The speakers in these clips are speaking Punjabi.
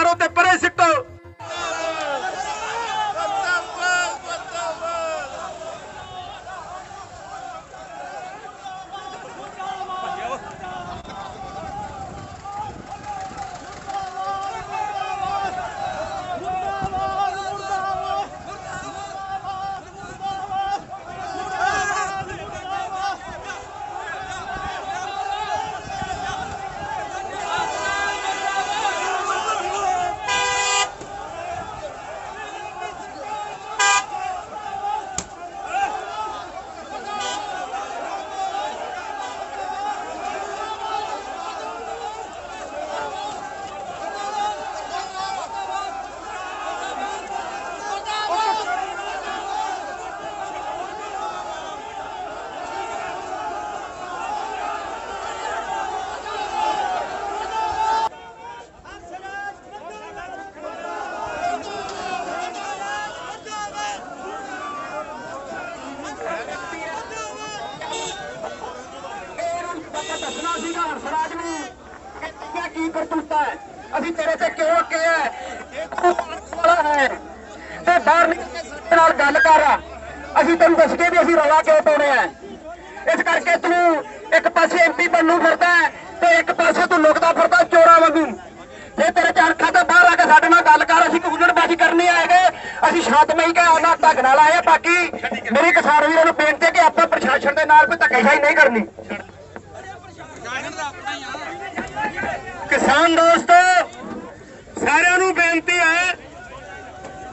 ਇਹਨਾਂ ਨੂੰ ਧੱਕੇ ਹੈ। ਅਸੀਂ ਤੇਰੇ ਤੇ ਕਿਉਂ ਅੱਕੇ ਹੈ? ਇਹ ਤੂੰ ਵਾਲਾ ਹੈ। ਤੇ ਬਾਹਰ ਨਿਕਲ ਕੇ ਸਾਡੇ ਨਾਲ ਗੱਲ ਕਰ। ਅਸੀਂ ਤੈਨੂੰ ਦੱਸ ਕੇ ਵੀ ਅਸੀਂ ਰੌਲਾ ਕਿਉਂ ਪਾਉਣੇ ਆ ਇਸ ਕਰਕੇ ਤੂੰ ਇੱਕ ਪਾਸੇ ਐਮਪੀ ਬਣਨੂ ਫਿਰਦਾ ਤੇ ਇੱਕ ਪਾਸੇ ਤੂੰ ਲੁਕਦਾ ਫਿਰਦਾ ਚੋਰਾ ਵਾਂਗੂ। ਜੇ ਤੇਰੇ ਚਰਖਾ ਤੇ ਬਾਹਰ ਆ ਕੇ ਸਾਡੇ ਨਾਲ ਗੱਲ ਕਰ, ਅਸੀਂ ਹੁਲੜਬਾਜ਼ੀ ਕਰਨੀ ਆਏਗੇ ਅਸੀਂ ਸ਼ਾਂਤਮਈ ਕੇ ਉਹਨਾਂ ਢੰਗ ਨਾਲ ਆਏ ਬਾਕੀ ਮੇਰੀ ਕਿਸਾਨ ਵੀਰਾਂ ਨੂੰ ਬੇਨਤੀ ਹੈ ਕਿ ਆਪਾਂ ਪ੍ਰਸ਼ਾਸਨ ਦੇ ਨਾਲ ਕੋਈ ਧੱਕੇਸ਼ਾਹੀ ਨਹੀਂ ਕਰਨੀ। ਕਿਸਾਨ ਦੋਸਤੋ, ਸਾਰਿਆਂ ਨੂੰ ਬੇਨਤੀ ਹੈ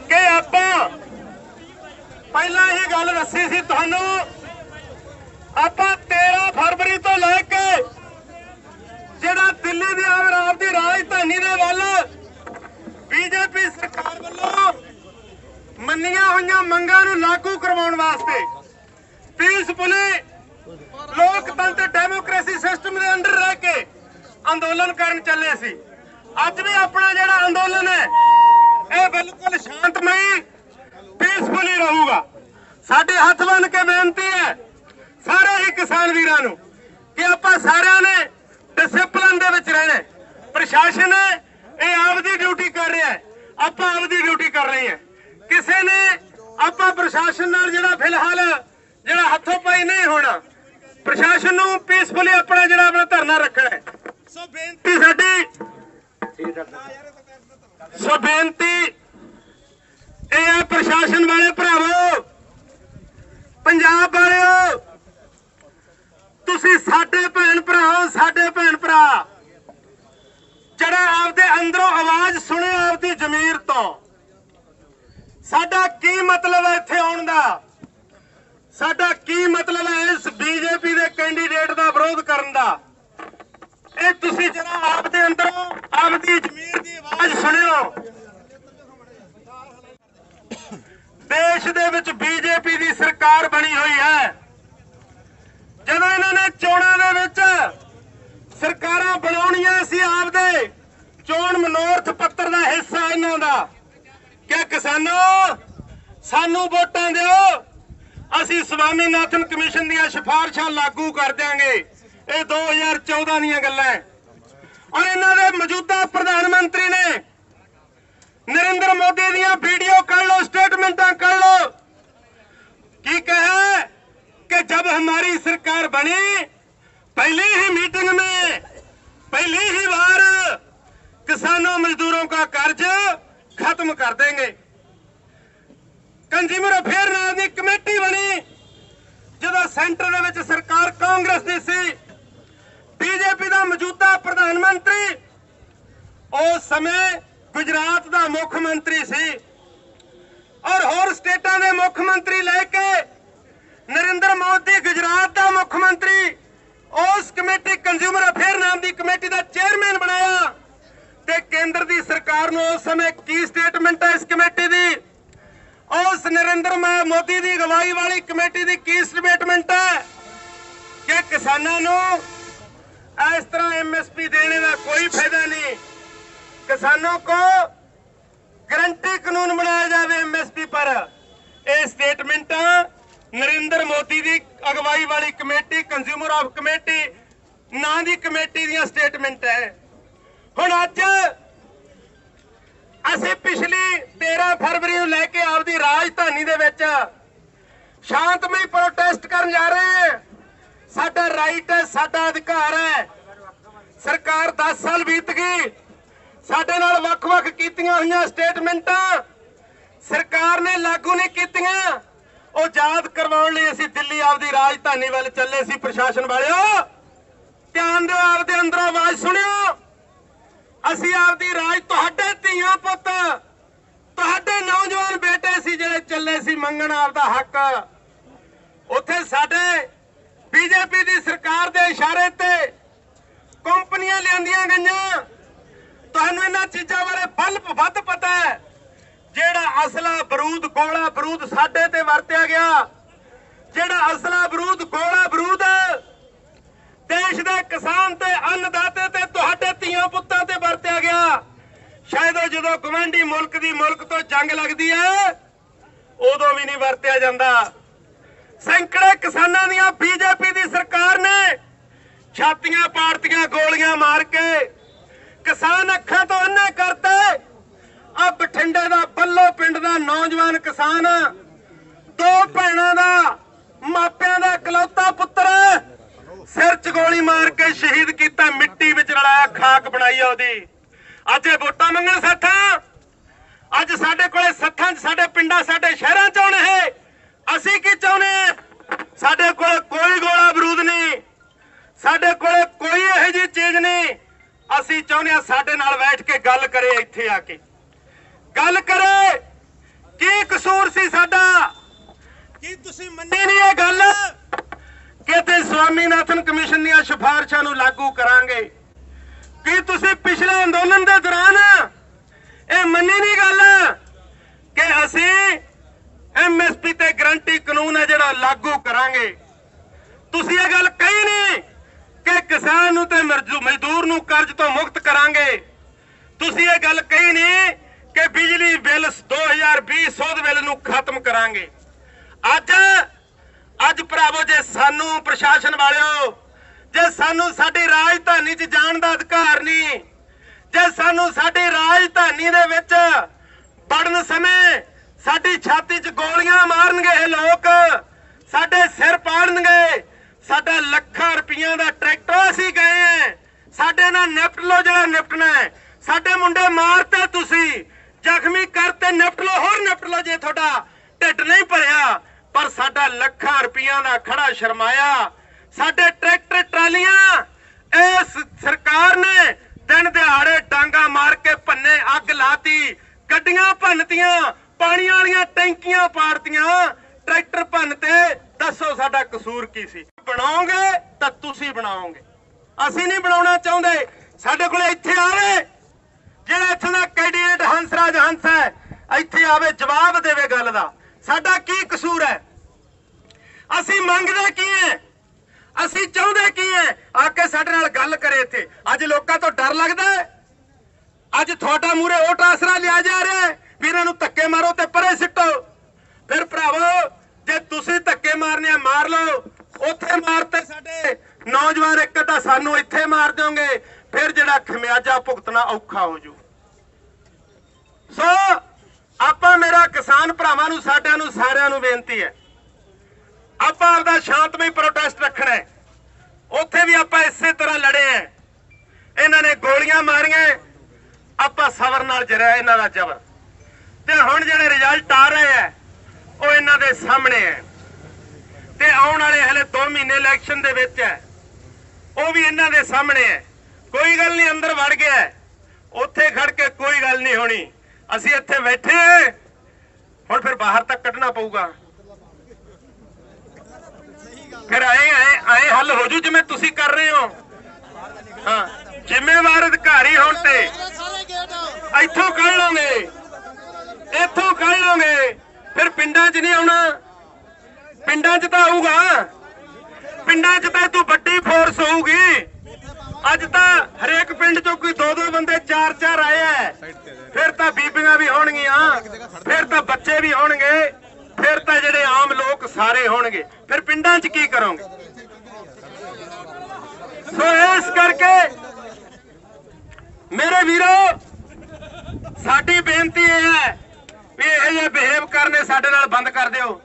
ਕਿ ਆਪਾਂ ਪਹਿਲਾਂ ਹੀ ਗੱਲ ਦੱਸੀ ਸੀ ਤੁਹਾਨੂੰ, ਆਪਾਂ 13 ਫਰਵਰੀ ਤੋਂ ਲੈ ਕੇ ਜਿਹੜਾ ਦਿੱਲੀ ਦੀ ਆਮ ਆਪ ਦੀ ਰਾਜਧਾਨੀ ਦੇ ਵੱਲ ਬੀਜੇਪੀ ਸਰਕਾਰ ਵੱਲੋਂ ਮੰਨੀਆਂ ਹੋਈਆਂ ਮੰਗਾਂ ਨੂੰ ਲਾਗੂ ਕਰਵਾਉਣ ਵਾਸਤੇ ਪੀਸਫੁਲੀ ਲੋਕਤੰਤਰ ਡੈਮੋਕ੍ਰੇਸੀ ਸਿਸਟਮ ਦੇ ਅੰਦਰ ਰਹਿ ਕੇ ਅੰਦੋਲਨ ਕਰਨ ਚੱਲੇ ਸੀ। ਅੱਜ ਵੀ ਆਪਣਾ ਜਿਹੜਾ ਅੰਦੋਲਨ ਹੈ, ਇਹ ਬਿਲਕੁਲ ਸ਼ਾਂਤਮਈ ਪੀਸਫੁਲੀ ਰਹੂਗਾ। ਸਾਡੇ ਹੱਥ ਬੰਨ ਕੇ ਬੇਨਤੀ ਹੈ ਸਾਰੇ ਹੀ ਕਿਸਾਨ ਵੀਰਾਂ ਨੂੰ ਕਿ ਆਪਾਂ ਸਾਰਿਆਂ ਨੇ ਡਿਸਪਲਿਨ ਦੇ ਵਿੱਚ ਰਹਿਣਾ ਪ੍ਰਸ਼ਾਸਨ ਇਹ ਆਪਦੀ ਡਿਊਟੀ ਕਰ ਰਿਹਾ ਹੈ। ਆਪਾਂ ਆਪਦੀ ਡਿਊਟੀ ਕਰ ਰਹੇ ਹਾਂ। ਕਿਸੇ ਨੇ ਆਪਾਂ ਪ੍ਰਸ਼ਾਸਨ ਨਾਲ ਜਿਹੜਾ ਫਿਲਹਾਲ ਜਿਹੜਾ ਹੱਥੋਂ ਪਾਈ ਨਹੀਂ ਹੋਣਾ, ਪ੍ਰਸ਼ਾਸਨ ਨੂੰ ਪੀਸਫੁਲੀ ਆਪਣਾ ਜਿਹੜਾ ਆਪਣਾ ਧਰਨਾ ਰੱਖਣਾ ਹੈ। ਸੋ ਬੇਨਤੀ ਸਾਡੀ ਸੋ ਬੇਨਤੀ ਇਹ ਹੈ ਪ੍ਰਸ਼ਾਸਨ ਵਾਲੇ ਭਰਾਵੋ, ਪੰਜਾਬ ਵਾਲਿਓ, ਤੁਸੀਂ ਸਾਡੇ ਭੈਣ ਭਰਾ ਸਾਡੇ ਭੈਣ ਭਰਾ। ਜਿਹੜਾ ਆਪਦੇ ਅੰਦਰੋਂ ਆਵਾਜ਼ ਸੁਣੇ ਆਪਦੀ ਜ਼ਮੀਰ ਤੋਂ। ਸਾਡਾ ਕੀ ਮਤਲਬ ਹੈ ਇੱਥੇ ਆਉਣ ਦਾ? ਸਾਡਾ ਕੀ ਮਤਲਬ ਹੈ ਇਸ ਬੀਜੇਪੀ ਦੇ ਕੈਂਡੀਡੇਟ ਦਾ ਵਿਰੋਧ ਕਰਨ ਦਾ ਇਹ ਤੁਸੀਂ ਜਰਾ ਆਪਦੇ ਅੰਦਰੋਂ ਆਪ ਦੀ ਜ਼ਮੀਰ ਦੀ ਆਵਾਜ਼ ਸੁਣਿਓ। ਦੇਸ਼ ਦੇ ਵਿੱਚ ਬੀਜੇਪੀ ਦੀ ਸਰਕਾਰ ਬਣੀ ਹੋਈ ਹੈ। ਜਦੋਂ ਇਹਨਾਂ ਨੇ ਚੋਣਾਂ ਦੇ ਵਿੱਚ ਸਰਕਾਰਾਂ ਬਣਾਉਣੀਆਂ ਸੀ ਆਪਦੇ, ਚੋਣ ਮਨੋਰਥ ਪੱਤਰ ਦਾ ਹਿੱਸਾ ਇਹਨਾਂ ਦਾ। ਕਿ ਕਿਸਾਨੋ, ਸਾਨੂੰ ਵੋਟਾਂ ਦਿਓ। ਅਸੀਂ ਸਵਾਮੀਨਾਥਨ ਕਮਿਸ਼ਨ ਦੀਆਂ ਸਿਫਾਰਸ਼ਾਂ ਲਾਗੂ ਕਰ ਦਿਆਂਗੇ। ਇਹ 2014 ਦੀਆਂ ਗੱਲਾਂ ਹੈ। ਔਰ ਇਹਨਾਂ ਦੇ ਮੌਜੂਦਾ ਪ੍ਰਧਾਨ ਮੰਤਰੀ ਨੇ ਨਰਿੰਦਰ ਮੋਦੀ ਦੀਆਂ ਵੀਡੀਓ ਕਰ ਲਓ स्टेटमेंटा कर लो की कहा कि जब हमारी सरकार बनी पहली ही मीटिंग में पहली ही बार किसानों मजदूरों का कर्ज खत्म कर देंगे ਕੰਜ਼ਿਊਮਰ ਅਫੇਅਰ ਨਾਂ ਦੀ ਕਮੇਟੀ ਬਣੀ ਜਦੋਂ ਸੈਂਟਰ ਦੇ ਵਿੱਚ ਸਰਕਾਰ ਕਾਂਗਰਸ ਦੀ ਸੀ ਬੀਜੇਪੀ ਦਾ ਮੌਜੂਦਾ ਪ੍ਰਧਾਨ ਮੰਤਰੀ ਉਸ ਸਮੇਂ ਗੁਜਰਾਤ ਦਾ ਮੁੱਖ ਮੰਤਰੀ ਸੀ। ਔਰ ਹੋਰ ਸਟੇਟਾਂ ਦੇ ਮੁੱਖ ਮੰਤਰੀ ਲੈ ਕੇ ਨਰਿੰਦਰ ਮੋਦੀ ਗੁਜਰਾਤ ਦਾ ਮੁੱਖ ਮੰਤਰੀ, ਉਸ ਕਮੇਟੀ ਕੰਜ਼ਿਊਮਰ ਅਫੇਅਰ ਨਾਮ ਦੀ ਕਮੇਟੀ ਦਾ ਚੇਅਰਮੈਨ ਬਣਾਇਆ। ਤੇ ਕੇਂਦਰ ਦੀ ਸਰਕਾਰ ਨੂੰ ਉਸ ਸਮੇਂ ਕੀ ਸਟੇਟਮੈਂਟ ਹੈ ਇਸ ਕਮੇਟੀ ਦੀ? ਉਸ ਨਰਿੰਦਰ ਮੋਦੀ ਦੀ ਅਗਵਾਈ ਵਾਲੀ ਕਮੇਟੀ ਦੀ ਕੀ ਸਟੇਟਮੈਂਟ ਹੈ ਕਿ ਕਿਸਾਨਾਂ ਨੂੰ ਇਸ ਤਰ੍ਹਾਂ ਐਮਐਸਪੀ ਦੇਣੇ ਦਾ ਕੋਈ ਫਾਇਦਾ ਨਹੀਂ। ਕਿਸਾਨਾਂ को ਗਰੰਟੀ ਕਾਨੂੰਨ ਬਣਾਇਆ ਜਾਵੇ ਐਮਐਸਪੀ ਪਰ। ਇਹ ਸਟੇਟਮੈਂਟਾਂ ਨਰਿੰਦਰ ਮੋਦੀ ਦੀ ਅਗਵਾਈ ਵਾਲੀ ਕਮੇਟੀ ਕੰਜ਼ਿਊਮਰ ਆਫ ਕਮੇਟੀ, ਨਾਂ ਦੀ ਕਮੇਟੀ ਦੀਆਂ ਸਟੇਟਮੈਂਟ ਹੈ। ਹੁਣ ਅੱਜ ਅਸੀਂ ਪਿਛਲੀ 13 ਫਰਵਰੀ ਨੂੰ ਲੈ ਕੇ ਆਪਦੀ ਰਾਜਧਾਨੀ ਦੇ ਵਿੱਚ ਸ਼ਾਂਤਮਈ ਪ੍ਰੋਟੈਸਟ ਕਰਨ ਜਾ ਰਹੇ ਹਾਂ। ਸਾਡਾ ਰਾਈਟ ਹੈ, ਸਾਡਾ ਅਧਿਕਾਰ ਹੈ। ਸਰਕਾਰ 10 ਸਾਲ ਬੀਤ ਗਈ। ਸਾਡੇ ਨਾਲ ਵੱਖ-ਵੱਖ ਕੀਤੀਆਂ ਹੋਈਆਂ ਸਟੇਟਮੈਂਟਾਂ ਸਰਕਾਰ ਨੇ ਲਾਗੂ ਨਹੀਂ ਕੀਤੀਆਂ। ਉਹ ਯਾਦ ਕਰਵਾਉਣ ਲਈ ਅਸੀਂ ਦਿੱਲੀ ਆਪਦੀ ਰਾਜਧਾਨੀ ਵੱਲ ਚੱਲੇ ਸੀ, ਪ੍ਰਸ਼ਾਸਨ ਵਾਲਿਓ। ਧਿਆਨ ਦਿਓ, ਆਪਦੇ ਅੰਦਰੋਂ ਆਵਾਜ਼ ਸੁਣਿਓ। ਅਸੀਂ ਆਪਦੀ ਰਾਜ, ਤੁਹਾਡੇ ਧੀਆਂ ਪੁੱਤ, ਤੁਹਾਡੇ ਨੌਜਵਾਨ ਬੇਟੇ ਸੀ ਜਿਹੜੇ ਚੱਲੇ ਸੀ, ਮੰਗਣ ਆਪਦਾ ਹੱਕ। ਉੱਥੇ ਸਾਡੇ ਬੀਜੇਪੀ ਦੀ ਸਰਕਾਰ ਦੇ ਇਸ਼ਾਰੇ ਤੇ ਕੰਪਨੀਆਂ ਲਿਆਂਦੀਆਂ ਗਈਆਂ। ਤੁਹਾਨੂੰ ਇਹਨਾਂ ਚੀਜ਼ਾਂ ਬਾਰੇ ਬਲਬ ਵੱਧ ਪਤਾ ਹੈ। ਜਿਹੜਾ ਅਸਲਾ ਬਰੂਦ, ਗੋਲਾ ਬਰੂਦ ਸਾਡੇ ਤੇ ਵਰਤਿਆ ਗਿਆ, ਜਿਹੜਾ ਅਸਲਾ ਬਰੂਦ, ਗੋਲਾ ਬਰੂਦ, ਦੇਸ਼ ਦੇ ਕਿਸਾਨ ਤੇ ਅੰਨਦਾਤੇ ਤੇ ਤੁਹਾਡੇ ਧੀਆਂ ਪੁੱਤਾਂ ਤੇ ਵਰਤਿਆ ਗਿਆ। ਸ਼ਾਇਦ ਉਹ ਜਦੋਂ ਗਵੰਡੀ ਮੁਲਕ ਦੀ ਮੁਲਕ ਤੋਂ ਜੰਗ ਲੱਗਦੀ ਹੈ, ਉਦੋਂ ਵੀ ਨਹੀਂ ਵਰਤਿਆ ਜਾਂਦਾ। ਸੈਂਕੜੇ ਕਿਸਾਨਾਂ ਦੀਆਂ ਬੀਜੇਪੀ ਦੀ ਸਰਕਾਰ ਨੇ ਛਾਤੀਆਂ ਪਾੜਤੀਆਂ, ਗੋਲੀਆਂ ਮਾਰ ਕੇ ਕਿਸਾਨ ਅੱਖਾਂ ਤੋਂ ਅੰਨੇ ਕਰਤੇ। ਆ ਬਠਿੰਡੇ ਦਾ ਬੱਲੋ ਪਿੰਡ ਦਾ ਨੌਜਵਾਨ ਕਿਸਾਨ, ਦੋ ਭੈਣਾਂ ਦਾ, ਮਾਪਿਆਂ ਦਾ ਇਕਲੌਤਾ ਪੁੱਤਰ, ਸਿਰ 'ਚ ਗੋਲੀ ਮਾਰ ਕੇ ਸ਼ਹੀਦ ਕੀਤਾ, ਮਿੱਟੀ ਵਿੱਚ ਰਲਾਇਆ, ਖਾਕ ਬਣਾਈ ਆ ਉਹਦੀ। ਅੱਜ ਇਹ ਵੋਟਾਂ ਮੰਗਣ ਸੱਥਾਂ। ਅੱਜ ਸਾਡੇ ਕੋਲੇ ਸੱਥਾਂ 'ਚ ਸਾਡੇ ਪਿੰਡਾਂ, ਸਾਡੇ ਸ਼ਹਿਰਾਂ 'ਚ ਆਉਣੇ ਹੈ ਅਸੀਂ ਕੀ ਚਾਹੁੰਦੇ? ਸਾਡੇ ਕੋਲ ਕੋਈ ਗੋਲਾ ਬਰੂਦ ਨਹੀਂ। ਸਾਡੇ ਕੋਲੇ ਕੋਈ ਇਹੋ ਜਿਹੀ ਚੀਜ਼ ਨਹੀਂ। ਅਸੀਂ ਚਾਹੁੰਦੇ ਹਾਂ ਸਾਡੇ ਨਾਲ ਬੈਠ ਕੇ ਗੱਲ ਕਰੇ ਇੱਥੇ ਆ ਕੇ। ਗੱਲ ਕਰੇ? ਕੀ ਕਸੂਰ ਸੀ ਸਾਡਾ? ਕੀ ਤੁਸੀਂ ਮੰਨੀ ਨਹੀਂ ਇਹ ਗੱਲ? ਕਿ ਤੇ ਸਵਾਮੀਨਾਥਨ ਕਮਿਸ਼ਨ ਦੀਆਂ ਸਿਫਾਰਸ਼ਾਂ ਨੂੰ ਲਾਗੂ ਕਰਾਂਗੇ। ਕੀ ਤੁਸੀਂ ਪਿਛਲੇ ਅੰਦੋਲਨ ਦੇ ਦੌਰਾਨ ਇਹ ਮੰਨੀ ਨਹੀਂ ਗੱਲ ਕਿ ਅਸੀਂ ਐਮਐਸਪੀ ਤੇ ਗਰੰਟੀ ਕਾਨੂੰਨ ਹੈ ਜਿਹੜਾ ਲਾਗੂ ਕਰਾਂਗੇ। ਤੁਸੀਂ ਇਹ ਗੱਲ ਕਹੀ ਨਹੀਂ ਕਿ ਕਿਸਾਨ ਨੂੰ ਤੇ ਮਜ਼ਦੂਰ ਨੂੰ ਕਰਜ਼ ਤੋਂ ਮੁਕਤ ਕਰਾਂਗੇ। ਤੁਸੀਂ ਇਹ ਗੱਲ ਕਹੀ ਨਹੀਂ ਕਿ ਬਿਜਲੀ ਬਿੱਲ 2020 ਸੋਧ ਬਿੱਲ ਨੂੰ ਖਤਮ ਕਰਾਂਗੇ। ਅੱਜ ਅੱਜ ਭਰਾਵੋ, ਜੇ ਸਾਨੂੰ ਪ੍ਰਸ਼ਾਸਨ ਵਾਲਿਓ, ਜੇ ਸਾਨੂੰ ਸਾਡੀ ਰਾਜਧਾਨੀ 'ਚ ਜਾਣ ਦਾ ਅਧਿਕਾਰ ਨਹੀਂ, ਜੇ ਸਾਨੂੰ ਸਾਡੀ ਰਾਜਧਾਨੀ ਦੇ ਵਿੱਚ ਵੜਨ ਸਮੇਂ ਸਾਡੀ ਛਾਤੀ 'ਚ ਗੋਲੀਆਂ ਮਾਰਨਗੇ ਇਹ ਲੋਕ। ਸਾਡੇ ਸਿਰ ਪਾੜਨਗੇ। ਸਾਡਾ ਲੱਖਾਂ ਰੁਪਈਆਂ ਦਾ ਟਰੈਕਟਰ ਅਸੀਂ ਗਏ ਐ ਸਾਡੇ ਨਾਲ ਨਿਪਟ ਲੋ ਜਿਹੜਾ ਨਿਪਟਣਾ ਹੈ। ਸਾਡੇ ਮੁੰਡੇ ਮਾਰਤੇ ਤੁਸੀਂ। ਜ਼ਖਮੀ ਕਰਤੇ, ਨਿਪਟ ਲੋ ਹੋਰ ਨਿਪਟ ਲੋ ਜੇ ਤੁਹਾਡਾ ਢਿੱਡ ਨਹੀਂ ਭਰਿਆ। ਪਰ ਸਾਡਾ ਲੱਖਾਂ ਰੁਪਈਆਂ ਦਾ ਖੜਾ ਸ਼ਰਮਾਇਆ। ਸਾਡੇ ਟਰੈਕਟਰ ਟਰਾਲੀਆਂ, ਇਸ ਸਰਕਾਰ ਨੇ ਦਿਨ ਦਿਹਾੜੇ ਡਾਂਗਾ ਮਾਰ ਕੇ ਭੰਨੇ ਅੱਗ ਲਾਤੀ, ਗੱਡੀਆਂ ਭੰਨਤੀਆਂ। ਪਾਣੀ ਵਾਲੀਆਂ ਟੈਂਕੀਆਂ ਪਾੜਤੀਆਂ। ਟਰੈਕਟਰ ਭੰਨ ਤੇ ਦੱਸੋ ਸਾਡਾ ਕਸੂਰ ਕੀ ਸੀ? ਬਣਾਓਗੇ ਤਾਂ ਤੁਸੀਂ ਬਣਾਓਗੇ। ਅਸੀਂ ਨਹੀਂ ਬਣਾਉਣਾ ਚਾਹੁੰਦੇ। ਸਾਡੇ ਕੋਲੇ ਇੱਥੇ ਆਵੇ। ਜਿਹੜਾ ਇੱਥੋਂ ਦਾ ਕੈਂਡੀਡੇਟ ਹੰਸਰਾਜ ਹੰਸ ਹੈ, ਇੱਥੇ ਆਵੇ, ਜਵਾਬ ਦੇਵੇ ਗੱਲ ਦਾ। ਸਾਡਾ ਕੀ ਕਸੂਰ ਹੈ? ਅਸੀਂ ਮੰਗਦੇ ਕੀ ਹੈ? ਅਸੀਂ ਚਾਹੁੰਦੇ ਕੀ ਹੈ? ਆ ਕੇ ਸਾਡੇ ਨਾਲ ਗੱਲ ਕਰੇ ਇੱਥੇ। ਅੱਜ ਲੋਕਾਂ ਤੋਂ ਡਰ ਲੱਗਦਾ ਹੈ। ਅੱਜ ਤੁਹਾਡਾ ਮੂਰੇ ਉਹ ਆਸਰਾ ਲਿਆ ਜਾ ਰਿਹਾ ਹੈ। ਵੀ ਇਹਨਾਂ ਨੂੰ ਧੱਕੇ ਮਾਰੋ ਤੇ ਪਰੇ ਸਿੱਟੋ। ਫਿਰ ਭਰਾਵੋ, ਜੇ ਤੁਸੀਂ ਧੱਕੇ ਮਾਰਨੇ ਆ ਮਾਰ ਲਓ, ਉੱਥੇ ਮਾਰਤੇ ਸਾਡੇ ਨੌਜਵਾਨ ਇੱਕ ਤਾਂ ਸਾਨੂੰ ਇੱਥੇ ਮਾਰ ਦਿਓਗੇ, ਫਿਰ ਜਿਹੜਾ ਖਮਿਆਜਾ ਭੁਗਤਣਾ ਔਖਾ ਹੋ ਜੂ। ਸੋ, ਆਪਾਂ ਮੇਰਾ ਕਿਸਾਨ ਭਰਾਵਾਂ ਨੂੰ, ਸਾਡਿਆਂ ਨੂੰ, ਸਾਰਿਆਂ ਨੂੰ ਬੇਨਤੀ ਹੈ, ਆਪਾਂ ਆਪਦਾ ਸ਼ਾਂਤਮਈ ਪ੍ਰੋਟੈਸਟ ਰੱਖਣਾ ਹੈ। ਉੱਥੇ ਵੀ ਆਪਾਂ ਇਸੇ ਤਰ੍ਹਾਂ ਲੜੇ ਆ ਇਹਨਾਂ ਨੇ ਗੋਲੀਆਂ ਮਾਰੀਆਂ, ਆਪਾਂ ਸਬਰ ਨਾਲ ਜਰਿਆ ਇਹਨਾਂ ਦਾ ਜ਼ਬਰ। ਤੇ ਹੁਣ ਜਿਹੜੇ ਰਿਜ਼ਲਟ ਆ ਰਹੇ ਆ ਉਹ ਇਹਨਾਂ ਦੇ ਸਾਹਮਣੇ ਹੈ ਤੇ ਆਉਣ ਵਾਲੇ ਹਲੇ 2 ਮਹੀਨੇ ਇਲੈਕਸ਼ਨ ਦੇ ਵਿੱਚ ਹੈ ਉਹ ਵੀ ਇਹਨਾਂ ਦੇ ਸਾਹਮਣੇ ਹੈ ਕੋਈ ਗੱਲ ਨਹੀਂ ਅੰਦਰ ਵੜ ਗਿਆ। ਉੱਥੇ ਖੜ ਕੇ ਕੋਈ ਗੱਲ ਨਹੀਂ ਹੋਣੀ। ਅਸੀਂ ਇੱਥੇ ਬੈਠੇ ਹੁਣ ਫਿਰ ਬਾਹਰ ਤੱਕ ਕੱਢਣਾ ਪਊਗਾ। ਫਿਰ ਆਏ ਆਏ ਆਏ ਹੱਲ ਹੋ ਜੂ ਜਿਵੇਂ ਤੁਸੀਂ ਕਰ ਰਹੇ ਹੋ। ਹਾਂ ਜ਼ਿੰਮੇਵਾਰ ਅਧਿਕਾਰੀ ਹੋਣ ਤੇ ਇੱਥੋਂ ਕੱਢ ਲਓਗੇ। ਇੱਥੋਂ ਕੱਢ ਲਓਗੇ ਫਿਰ ਪਿੰਡਾਂ 'ਚ ਨਹੀਂ ਆਉਣਾ। ਪਿੰਡਾਂ 'ਚ ਤਾਂ ਆਊਗਾ। ਪਿੰਡਾਂ 'ਚ ਤਾਂ ਤੂੰ ਵੱਡੀ ਫੋਰਸ ਹੋਊਗੀ। ਅੱਜ ਤਾਂ ਹਰੇਕ ਪਿੰਡ ਚੋਂ ਕੋਈ ਦੋ ਦੋ ਬੰਦੇ ਚਾਰ ਚਾਰ ਆਏ ਐ। ਫਿਰ ਤਾਂ ਬੀਬੀਆਂ ਵੀ ਹੋਣਗੀਆਂ। ਫਿਰ ਤਾਂ ਬੱਚੇ ਵੀ ਹੋਣਗੇ। ਫਿਰ ਤਾਂ ਜਿਹੜੇ ਆਮ ਲੋਕ ਸਾਰੇ ਹੋਣਗੇ। ਫਿਰ ਪਿੰਡਾਂ 'ਚ ਕੀ ਕਰੋਗੇ? ਸੋ ਇਸ ਕਰਕੇ ਮੇਰੇ ਵੀਰੋ, ਸਾਡੀ ਬੇਨਤੀ ਇਹ ਹੈ ਵੀ ਇਹ ਜਿਹੇ ਬਿਹੇਵ ਕਰਨੇ ਸਾਡੇ ਨਾਲ ਬੰਦ ਕਰ ਦਿਓ।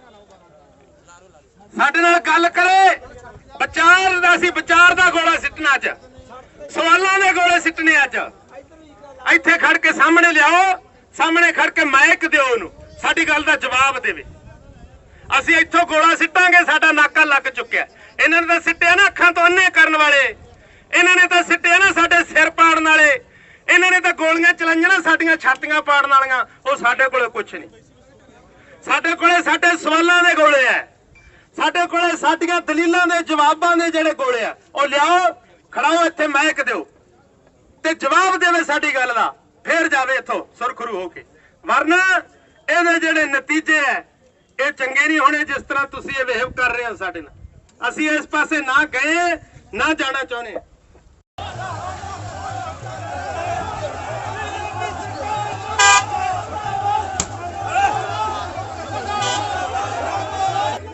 ਸਾਡੇ ਨਾਲ ਗੱਲ ਕਰੇ। ਵਿਚਾਰ ਦਾ ਸੀ ਵਿਚਾਰ ਦਾ ਗੋਲਾ ਸਿੱਟਣਾ ਅੱਜ। ਸਵਾਲਾਂ ਦੇ ਗੋਲੇ ਸਿੱਟਣੇ ਅੱਜ। ਇੱਥੇ ਖੜ ਕੇ ਸਾਹਮਣੇ ਲਿਆਓ, ਸਾਹਮਣੇ ਖੜ ਕੇ ਮਾਈਕ ਦਿਓ ਉਹਨੂੰ। ਸਾਡੀ ਗੱਲ ਦਾ ਜਵਾਬ ਦੇਵੇ। ਅਸੀਂ ਇੱਥੋਂ ਗੋਲਾ ਸਿੱਟਾਂਗੇ, ਸਾਡਾ ਨਾਕਾ ਲੱਗ ਚੁੱਕਿਆ। ਇਹਨਾਂ ਨੇ ਤਾਂ ਸਿੱਟਿਆ ਨਾ ਅੱਖਾਂ ਤੋਂ ਅੰਨੇ ਕਰਨ ਵਾਲੇ। ਇਹਨਾਂ ਨੇ ਤਾਂ ਸਿੱਟਿਆ ਨਾ ਸਾਡੇ ਸਿਰ ਪਾੜਨ ਵਾਲੇ। ਇਹਨਾਂ ਨੇ ਤਾਂ ਗੋਲੀਆਂ ਚਲਾਈਆਂ ਨਾ ਸਾਡੀਆਂ ਛਾਤੀਆਂ ਪਾੜਨ ਵਾਲੀਆਂ, ਉਹ ਸਾਡੇ ਕੋਲੇ ਕੁਝ ਨਹੀਂ। ਸਾਡੇ ਕੋਲੇ ਸਾਡੇ ਸਵਾਲਾਂ ਦੇ ਗੋਲੇ ਐ। ਸਾਡੇ ਕੋਲੇ ਸਾਡੀਆਂ ਦਲੀਲਾਂ ਦੇ ਜਵਾਬਾਂ ਦੇ ਜਿਹੜੇ ਗੋਲੇ ਆ ਉਹ ਲਿਆਓ, ਖੜਾਓ ਇੱਥੇ ਮਹਿਕ ਦਿਓ। ਤੇ ਜਵਾਬ ਦੇਵੇ ਸਾਡੀ ਗੱਲ ਦਾ, ਫੇਰ ਜਾਵੇ ਇੱਥੋਂ ਸੁਰਖਰੂ ਹੋ ਕੇ। ਵਰਨਾ ਇਹਦੇ ਜਿਹੜੇ ਨਤੀਜੇ ਐ, ਇਹ ਚੰਗੇ ਨਹੀਂ ਹੋਣੇ ਜਿਸ ਤਰ੍ਹਾਂ ਤੁਸੀਂ ਇਹ ਬਿਹੇਵ ਕਰ ਰਹੇ ਹੋ ਸਾਡੇ ਨਾਲ। ਅਸੀਂ ਇਸ ਪਾਸੇ ਨਾ ਗਏ, ਨਾ ਜਾਣਾ ਚਾਹੁੰਦੇ।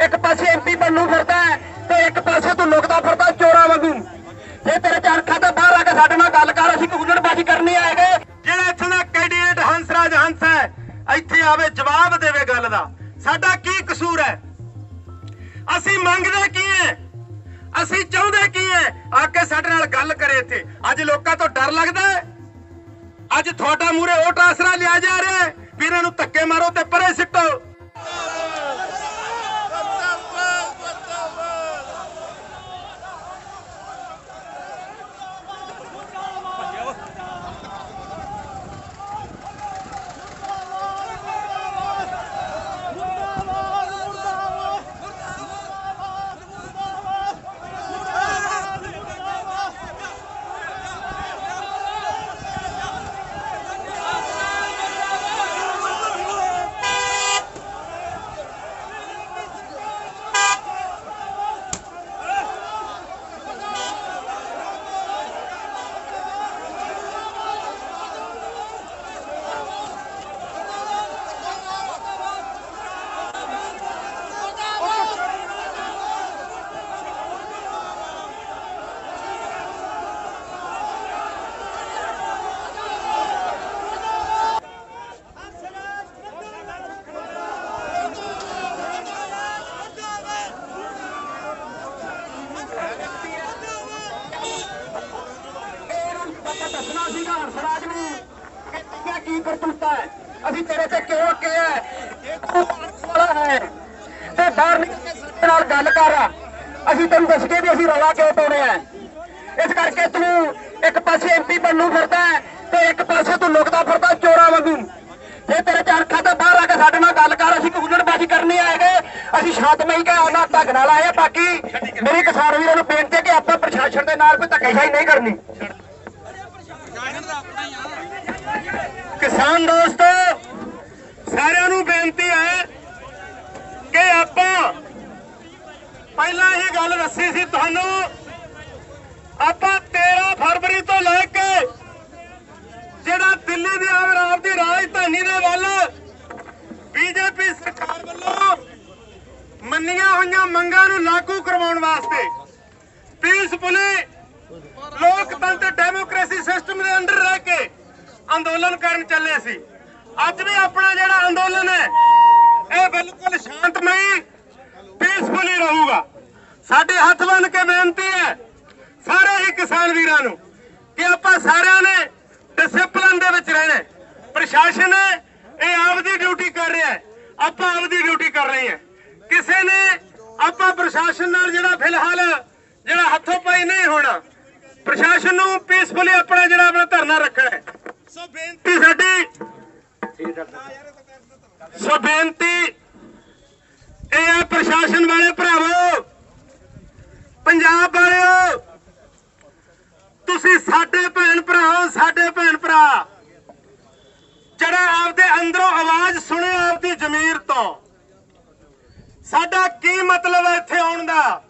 ਇੱਕ ਪਾਸੇ ਐਮਪੀ ਬੰਨੂ ਫਿਰਦਾ ਤੇ ਇੱਕ ਪਾਸੇ ਤੂੰ ਲੁਕਦਾ ਫਿਰਦਾ ਚੋਰਾ ਵਾਂਗੂ। ਜੇ ਤੇਰੇ ਚਰਖਾ ਤੋਂ ਬਾਹਰ ਆ ਕੇ ਸਾਡੇ ਨਾਲ ਗੱਲ ਕਰ, ਅਸੀਂ ਕੁਗੜਬਾਜੀ ਕਰਨੀ ਆਏਗੇ ਜਿਹੜਾ ਇੱਥੋਂ ਦਾ ਕੈਂਡੀਡੇਟ ਹੰਸਰਾਜ ਹੰਸ ਹੈ, ਇੱਥੇ ਆਵੇ, ਜਵਾਬ ਦੇਵੇ ਗੱਲ ਦਾ। ਸਾਡਾ ਕੀ ਕਸੂਰ ਹੈ? ਅਸੀਂ ਮੰਗਦੇ ਕੀ ਹੈ? ਅਸੀਂ ਚਾਹੁੰਦੇ ਕੀ ਹੈ? ਆ ਕੇ ਸਾਡੇ ਨਾਲ ਗੱਲ ਕਰੇ ਇੱਥੇ। ਅੱਜ ਲੋਕਾਂ ਤੋਂ ਡਰ ਲੱਗਦਾ ਹੈ? ਅੱਜ ਤੁਹਾਡਾ ਮੂਰੇ ਉਹ ਆਸਰਾ ਲਿਆ ਜਾ ਰਿਹਾ ਹੈ? ਵੀ ਇਹਨਾਂ ਨੂੰ ਧੱਕੇ ਮਾਰੋ ਤੇ ਪਰੇ ਸਿੱਟੋ ਪਤਾ ਦੱਸਣਾ ਸੀਗਾ ਹਰਸਰਾਜ ਨੂੰ ਕਿ ਤੀਆਂ ਕੀ ਕਰਤੂਤਾ ਹੈ ਅਸੀਂ ਤੇਰੇ ਤੇ ਕਿਉਂ ਅੱਕੇ ਹੈ ਇਹ ਤੂੰ ਮਾਰਨ ਵਾਲਾ ਹੈ ਤੇ ਬਾਹਰ ਨਿਕਲ ਕੇ ਸਾਡੇ ਨਾਲ ਗੱਲ ਕਰ ਅਸੀਂ ਤੈਨੂੰ ਦੱਸ ਕੇ ਵੀ ਅਸੀਂ ਰੌਲਾ ਕਿਉਂ ਪਾਉਣੇ ਆ ਇਸ ਕਰਕੇ ਤੂੰ ਇੱਕ ਪਾਸੇ ਫਿਰਦਾ ਤੇ ਇੱਕ ਪਾਸੇ ਤੂੰ ਲੁਕਦਾ ਫਿਰਦਾ ਚੋਰਾ ਵਾਂਗੂ। ਜੇ ਤੇਰੇ ਚਰਖਾ ਤੋਂ ਬਾਹਰ ਆ ਕੇ ਸਾਡੇ ਨਾਲ ਗੱਲ ਕਰ, ਅਸੀਂ ਕੁਗੜਬਾਜੀ ਕਰਨੀ ਆਏਗੇ ਅਸੀਂ ਸ਼ਾਂਤਮਈ ਕੇ ਉਹਨਾਂ ਢੰਗ ਨਾਲ ਬਾਕੀ ਮੇਰੇ ਕਿਸਾਨ ਵੀਰਾਂ ਨੂੰ ਬੇਨਤੀ ਹੈ ਕਿ ਆਪਾਂ ਪ੍ਰਸ਼ਾਸਨ ਦੇ ਨਾਲ ਕੋਈ ਧੱਕੇਸ਼ਾਹੀ ਨਹੀਂ ਕਰਨੀ। ਕਿਸਾਨ ਦੋਸਤੋ, ਸਾਰਿਆਂ ਨੂੰ ਬੇਨਤੀ ਹੈ ਕਿ ਆਪਾਂ ਪਹਿਲਾਂ ਇਹ ਗੱਲ ਦੱਸੀ ਸੀ ਤੁਹਾਨੂੰ, ਆਪਾਂ 13 ਫਰਵਰੀ ਤੋਂ ਲੈ ਕੇ ਜਿਹੜਾ ਦਿੱਲੀ ਦੀ ਆਮ ਦੀ ਰਾਜਧਾਨੀ ਦੇ ਵੱਲ ਬੀਜੇਪੀ ਸਰਕਾਰ ਵੱਲੋਂ ਮੰਨੀਆਂ ਹੋਈਆਂ ਮੰਗਾਂ ਨੂੰ ਲਾਗੂ ਕਰਵਾਉਣ ਵਾਸਤੇ ਪੀਸਫੁਲੀ ਲੋਕਤੰਤਰ ਡੈਮੋਕ੍ਰੇਸੀ ਸਿਸਟਮ ਦੇ ਅੰਡਰ ਰਹਿ ਕੇ ਅੰਦੋਲਨ ਕਰਨ ਚੱਲੇ ਸੀ। ਅੱਜ ਵੀ ਆਪਣਾ ਜਿਹੜਾ ਅੰਦੋਲਨ ਹੈ, ਇਹ ਬਿਲਕੁਲ ਸ਼ਾਂਤਮਈ ਪੀਸਫੁਲੀ ਰਹੂਗਾ। ਸਾਡੇ ਹੱਥ ਬੰਨ ਕੇ ਬੇਨਤੀ ਹੈ ਸਾਰੇ ਹੀ ਕਿਸਾਨ ਵੀਰਾਂ ਨੂੰ ਕਿ ਆਪਾਂ ਸਾਰਿਆਂ ਨੇ ਡਿਸਪਲਿਨ ਦੇ ਵਿੱਚ ਰਹਿਣਾ। ਪ੍ਰਸ਼ਾਸਨ ਇਹ ਆਪਦੀ ਡਿਊਟੀ ਕਰ ਰਿਹਾ ਹੈ। ਆਪਾਂ ਆਪਦੀ ਡਿਊਟੀ ਕਰ ਰਹੇ ਹਾਂ। ਕਿਸੇ ਨੇ ਆਪਾਂ ਪ੍ਰਸ਼ਾਸਨ ਨਾਲ ਜਿਹੜਾ ਫਿਲਹਾਲ ਜਿਹੜਾ ਹੱਥੋਂ ਪਾਈ ਨਹੀਂ ਹੋਣਾ ਪ੍ਰਸ਼ਾਸਨ ਨੂੰ ਪੀਸਫੁਲੀ ਆਪਣਾ ਜਿਹੜਾ ਆਪਣਾ ਧਰਨਾ ਰੱਖਣਾ ਹੈ। ਸੋ ਬੇਨਤੀ ਸਾਡੀ ਸੋ ਬੇਨਤੀ ਇਹ ਹੈ ਪ੍ਰਸ਼ਾਸਨ ਵਾਲੇ ਭਰਾਵੋ ਪੰਜਾਬ ਵਾਲਿਓ ਤੁਸੀਂ ਸਾਡੇ ਭੈਣ ਭਰਾ ਹੋ, ਸਾਡੇ ਭੈਣ ਭਰਾ। ਜਿਹੜਾ ਆਪਦੇ ਅੰਦਰੋਂ ਆਵਾਜ਼ ਸੁਣੇ ਆਪਦੀ ਜ਼ਮੀਰ ਤੋਂ। ਸਾਡਾ ਕੀ ਮਤਲਬ ਹੈ ਇੱਥੇ ਆਉਣ ਦਾ?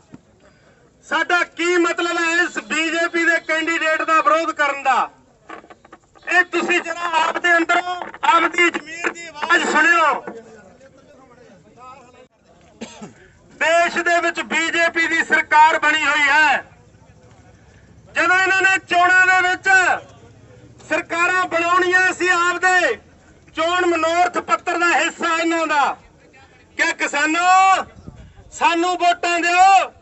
ਸਾਡਾ ਕੀ ਮਤਲਬ ਹੈ ਇਸ ਬੀਜੇਪੀ ਦੇ ਕੈਂਡੀਡੇਟ ਦਾ ਵਿਰੋਧ ਕਰਨ ਦਾ? ਇਹ ਤੁਸੀਂ ਜਰਾ ਆਪ ਦੇ ਅੰਦਰੋਂ ਆਪਦੀ ਜ਼ਮੀਰ ਦੀ ਆਵਾਜ਼ ਸੁਣਿਓ। ਦੇਸ਼ ਦੇ ਵਿੱਚ ਬੀਜੇਪੀ ਦੀ ਸਰਕਾਰ ਬਣੀ ਹੋਈ ਹੈ। ਜਦੋਂ ਇਹਨਾਂ ਨੇ ਚੋਣਾਂ ਦੇ ਵਿੱਚ ਸਰਕਾਰਾਂ ਬਣਾਉਣੀਆਂ ਸੀ ਆਪਦੇ, ਚੋਣ ਮਨੋਰਥ ਪੱਤਰ ਦਾ ਹਿੱਸਾ ਇਹਨਾਂ ਦਾ। ਕਿ ਕਿਸਾਨੋ, ਸਾਨੂੰ ਵੋਟਾਂ ਦਿਓ,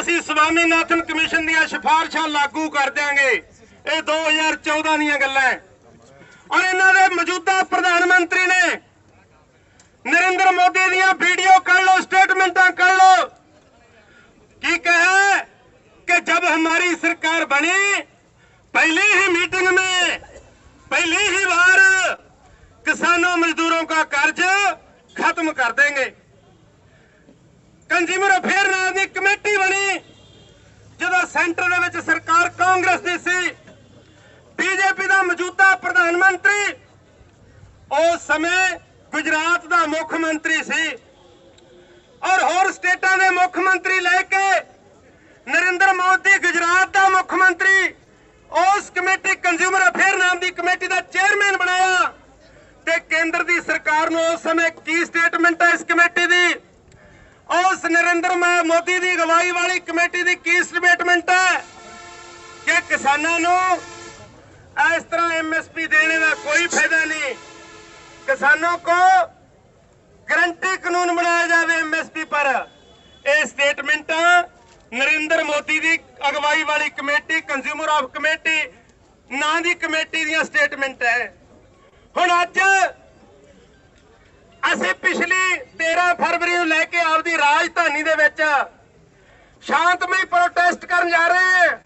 ਅਸੀਂ ਸਵਾਮੀਨਾਥਨ ਕਮਿਸ਼ਨ ਦੀਆਂ ਸਿਫਾਰਿਸ਼ਾਂ ਲਾਗੂ ਕਰ ਦਿਆਂਗੇ। ਇਹ 2014 ਦੀਆਂ ਗੱਲਾਂ ਔਰ ਇਹਨਾਂ ਦੇ ਮੌਜੂਦਾ ਪ੍ਰਧਾਨ ਮੰਤਰੀ ਨੇ ਨਰਿੰਦਰ ਮੋਦੀ ਦੀਆਂ ਵੀਡੀਓ ਕੱਢ ਲਓ, ਸਟੇਟਮੈਂਟਾਂ ਕੱਢ ਲਓ। ਕੀ ਕਹੇ? कि जब हमारी सरकार बनी पहली ही मीटिंग में पहली ही बार किसानों मजदूरों का कर्ज खत्म कर देंगे ਕੰਜ਼ਿਊਮਰ ਅਫੇਅਰ ਨਾਂ ਦੀ ਕਮੇਟੀ ਬਣੀ ਜਦੋਂ ਸੈਂਟਰ ਦੇ ਵਿੱਚ ਸਰਕਾਰ ਕਾਂਗਰਸ ਦੀ ਸੀ ਬੀਜੇਪੀ ਦਾ ਮੌਜੂਦਾ ਪ੍ਰਧਾਨ ਮੰਤਰੀ ਉਸ ਸਮੇਂ ਗੁਜਰਾਤ ਦਾ ਮੁੱਖ ਮੰਤਰੀ ਸੀ ਔਰ ਹੋਰ ਸਟੇਟਾਂ ਦੇ ਮੁੱਖ ਮੰਤਰੀ ਲੈ ਕੇ ਨਰਿੰਦਰ ਮੋਦੀ, ਗੁਜਰਾਤ ਦਾ ਮੁੱਖ ਮੰਤਰੀ। ਉਸ ਕਮੇਟੀ ਕੰਜ਼ਿਊਮਰ ਅਫੇਅਰ ਨਾਮ ਦੀ ਕਮੇਟੀ ਦਾ ਚੇਅਰਮੈਨ ਬਣਾਇਆ। ਤੇ ਕੇਂਦਰ ਦੀ ਸਰਕਾਰ ਨੂੰ ਉਸ ਸਮੇਂ ਕੀ ਸਟੇਟਮੈਂਟ ਹੈ ਇਸ ਕਮੇਟੀ ਦੀ? ਉਸ ਨਰਿੰਦਰ ਮੋਦੀ ਦੀ ਅਗਵਾਈ ਵਾਲੀ ਕਮੇਟੀ ਦੀ ਕੀ ਸਟੇਟਮੈਂਟ ਹੈ ਕਿ ਕਿਸਾਨਾਂ ਨੂੰ ਇਸ ਤਰ੍ਹਾਂ ਐਮਐਸਪੀ ਦੇਣੇ ਦਾ ਕੋਈ ਫਾਇਦਾ ਨਹੀਂ। ਕਿਸਾਨਾਂ को ਗਰੰਟੀ ਕਾਨੂੰਨ ਬਣਾਇਆ ਜਾਵੇ ਐਮਐਸਪੀ ਪਰ। ਇਹ ਸਟੇਟਮੈਂਟਾਂ ਨਰਿੰਦਰ ਮੋਦੀ ਦੀ ਅਗਵਾਈ ਵਾਲੀ ਕਮੇਟੀ ਕੰਜ਼ਿਊਮਰ ਆਫ ਕਮੇਟੀ, ਨਾਂ ਦੀ ਕਮੇਟੀ ਦੀਆਂ ਸਟੇਟਮੈਂਟ ਹੈ। ਹੁਣ ਅੱਜ ਅਸੀਂ ਪਿਛਲੀ 13 ਫਰਵਰੀ ਨੂੰ ਲੈ ਕੇ ਆਪਦੀ ਰਾਜਧਾਨੀ ਦੇ ਵਿੱਚ ਸ਼ਾਂਤਮਈ ਪ੍ਰੋਟੈਸਟ ਕਰਨ ਜਾ ਰਹੇ ਹਾਂ।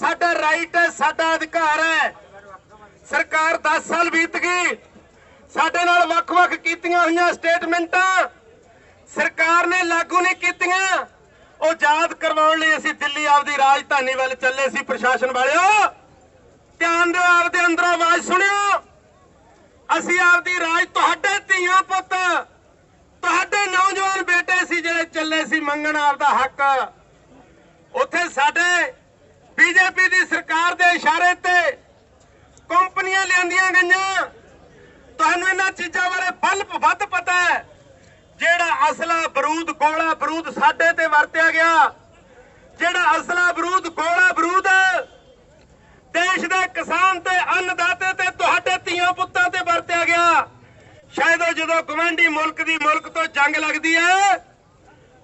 ਸਾਡਾ ਰਾਈਟ ਹੈ, ਸਾਡਾ ਅਧਿਕਾਰ ਹੈ। ਸਰਕਾਰ 10 ਸਾਲ ਬੀਤ ਗਈ। ਸਾਡੇ ਨਾਲ ਵੱਖ-ਵੱਖ ਕੀਤੀਆਂ ਹੋਈਆਂ ਸਟੇਟਮੈਂਟਾਂ ਸਰਕਾਰ ਨੇ ਲਾਗੂ ਨਹੀਂ ਕੀਤੀਆਂ। ਉਹ ਯਾਦ ਕਰਵਾਉਣ ਲਈ ਅਸੀਂ ਦਿੱਲੀ ਆਪਦੀ ਰਾਜਧਾਨੀ ਵੱਲ ਚੱਲੇ ਸੀ ਪ੍ਰਸ਼ਾਸਨ ਵਾਲਿਓ। ਧਿਆਨ ਦਿਓ, ਆਪਦੇ ਅੰਦਰੋਂ ਆਵਾਜ਼ ਸੁਣਿਓ। ਅਸੀਂ ਆਪਦੀ ਰਾਜ ਤੁਹਾਡੇ ਧੀਆਂ ਪੁੱਤ, ਤੁਹਾਡੇ ਨੌਜਵਾਨ ਬੇਟੇ ਸੀ ਜਿਹੜੇ ਚੱਲੇ ਸੀ ਮੰਗਣ ਆਪਦਾ ਹੱਕ। ਉੱਥੇ ਸਾਡੇ ਬੀਜੇਪੀ ਦੀ ਸਰਕਾਰ ਦੇ ਇਸ਼ਾਰੇ ਤੇ ਕੰਪਨੀਆਂ ਲਿਆਂਦੀਆਂ ਗਈਆਂ। ਤੁਹਾਨੂੰ ਇਹਨਾਂ ਚੀਜ਼ਾਂ ਬਾਰੇ ਬਲਬ ਵੱਧ ਪਤਾ ਹੈ। ਜਿਹੜਾ ਅਸਲਾ ਬਰੂਦ ਗੋਲਾ ਬਰੂਦ ਸਾਡੇ ਤੇ ਵਰਤਿਆ ਗਿਆ, ਜਿਹੜਾ ਅਸਲਾ ਬਰੂਦ ਗੋਲਾ ਬਰੂਦ ਦੇਸ਼ ਦੇ ਕਿਸਾਨ ਤੇ ਅੰਨਦਾਤੇ ਤੇ ਤੁਹਾਡੇ ਧੀਆਂ ਪੁੱਤਾਂ ਤੇ ਵਰਤਿਆ ਗਿਆ। ਸ਼ਾਇਦ ਉਹ ਜਦੋਂ ਗਵੰਡੀ ਮੁਲਕ ਦੀ ਮੁਲਕ ਤੋਂ ਜੰਗ ਲੱਗਦੀ ਹੈ,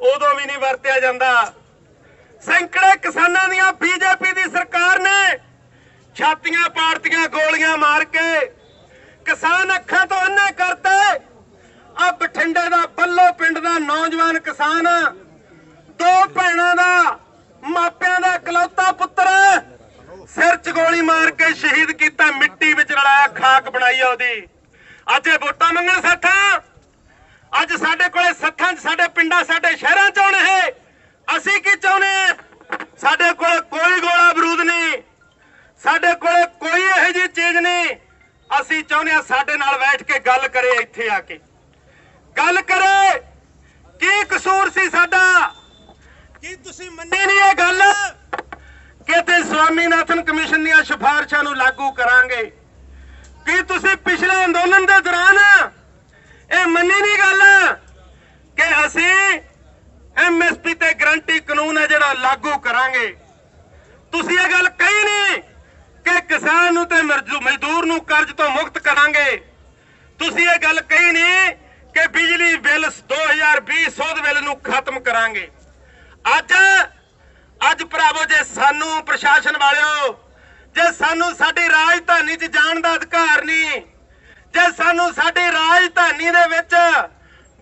ਉਦੋਂ ਵੀ ਨਹੀਂ ਵਰਤਿਆ ਜਾਂਦਾ। ਸੈਂਕੜੇ ਕਿਸਾਨਾਂ ਦੀਆਂ ਬੀਜੇਪੀ ਦੀ ਸਰਕਾਰ ਨੇ ਛਾਤੀਆਂ ਪਾੜਤੀਆਂ, ਗੋਲੀਆਂ ਮਾਰ ਕੇ ਕਿਸਾਨ ਅੱਖਾਂ ਤੋਂ ਅੰਨੇ ਕਰਤੇ। ਆ ਬਠਿੰਡੇ ਦਾ ਬੱਲੋ ਪਿੰਡ ਦਾ ਨੌਜਵਾਨ ਕਿਸਾਨ, ਦੋ ਭੈਣਾਂ ਦਾ, ਮਾਪਿਆਂ ਦਾ ਇਕਲੌਤਾ ਪੁੱਤਰ, ਸਿਰ 'ਚ ਗੋਲੀ ਮਾਰ ਕੇ ਸ਼ਹੀਦ ਕੀਤਾ, ਮਿੱਟੀ ਵਿੱਚ ਰਲਾਇਆ, ਖਾਕ ਬਣਾਈ ਉਹਦੀ। ਅੱਜ ਇਹ ਵੋਟਾਂ ਮੰਗਣ ਸੱਥਾਂ ਅੱਜ ਸਾਡੇ ਕੋਲੇ ਸੱਥਾਂ 'ਚ, ਸਾਡੇ ਪਿੰਡਾਂ, ਸਾਡੇ ਸ਼ਹਿਰਾਂ 'ਚ ਆਉਣੇ ਹੈ। ਅਸੀਂ ਕੀ ਚਾਹੁੰਦੇ ਹਾਂ? ਸਾਡੇ ਕੋਲ ਕੋਈ ਗੋਲਾ ਬਰੂਦ ਨਹੀਂ। ਸਾਡੇ ਕੋਲੇ ਕੋਈ ਇਹੋ ਜਿਹੀ ਚੀਜ਼ ਨਹੀਂ। ਅਸੀਂ ਚਾਹੁੰਦੇ ਹਾਂ ਸਾਡੇ ਨਾਲ ਬੈਠ ਕੇ ਗੱਲ ਕਰੇ ਇੱਥੇ ਆ ਕੇ। ਗੱਲ ਕਰੇ। ਕੀ ਕਸੂਰ ਸੀ ਸਾਡਾ? ਕੀ ਤੁਸੀਂ ਮੰਨੀ ਨਹੀਂ ਇਹ ਗੱਲ? ਕਿ ਤੇ ਸਵਾਮੀਨਾਥਨ ਕਮਿਸ਼ਨ ਦੀਆਂ ਸਿਫਾਰਸ਼ਾਂ ਨੂੰ ਲਾਗੂ ਕਰਾਂਗੇ? ਕੀ ਤੁਸੀਂ ਪਿਛਲੇ ਅੰਦੋਲਨ ਦੇ ਦੌਰਾਨ ਇਹ ਮੰਨੀ ਨਹੀਂ ਗੱਲ ਕਿ ਅਸੀਂ ਐਮਐਸਪੀ ਤੇ ਗਰੰਟੀ ਕਾਨੂੰਨ ਹੈ ਜਿਹੜਾ ਲਾਗੂ ਕਰਾਂਗੇ? ਤੁਸੀਂ ਇਹ ਗੱਲ ਕਹੀ ਨਹੀਂ ਕਿ ਕਿਸਾਨ ਨੂੰ ਤੇ ਮਜ਼ਦੂਰ ਨੂੰ ਕਰਜ਼ ਤੋਂ ਮੁਕਤ ਕਰਾਂਗੇ। ਤੁਸੀਂ ਇਹ ਗੱਲ ਕਹੀ ਨਹੀਂ ਕਿ ਬਿਜਲੀ ਬਿੱਲ 2020 ਸੋਧ ਬਿੱਲ ਨੂੰ ਖਤਮ ਕਰਾਂਗੇ। ਅੱਜ ਅੱਜ ਭਰਾਵੋ, ਜੇ ਸਾਨੂੰ ਪ੍ਰਸ਼ਾਸਨ ਵਾਲਿਓ, ਜੇ ਸਾਨੂੰ ਸਾਡੀ ਰਾਜਧਾਨੀ 'ਚ ਜਾਣ ਦਾ ਅਧਿਕਾਰ ਨਹੀਂ, ਜੇ ਸਾਨੂੰ ਸਾਡੀ ਰਾਜਧਾਨੀ ਦੇ ਵਿੱਚ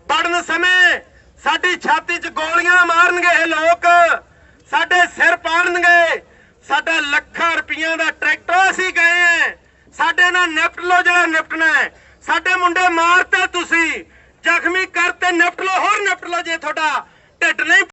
ਵੜਨ ਸਮੇਂ ਸਾਡੀ ਛਾਤੀ 'ਚ ਗੋਲੀਆਂ ਮਾਰਨਗੇ ਇਹ ਲੋਕ, ਸਾਡੇ ਸਿਰ ਪਾੜਨਗੇ, ਸਾਡਾ ਲੱਖਾਂ ਰੁਪਈਆਂ ਦਾ ਟਰੈਕਟਰ ਅਸੀਂ ਗਏ ਐ ਸਾਡੇ ਨਾਲ ਨਿਪਟ ਲੋ ਜਿਹੜਾ ਨਿਪਟਣਾ ਹੈ, ਸਾਡੇ ਮੁੰਡੇ ਮਾਰਤੇ ਤੁਸੀਂ ਜ਼ਖਮੀ ਕਰ ਤੇ ਨਿਪਟ ਲੋ ਹੋਰ ਨਿਪਟ ਲੋ ਜੇ ਤੁਹਾਡਾ ਢਿੱਡ ਨਹੀਂ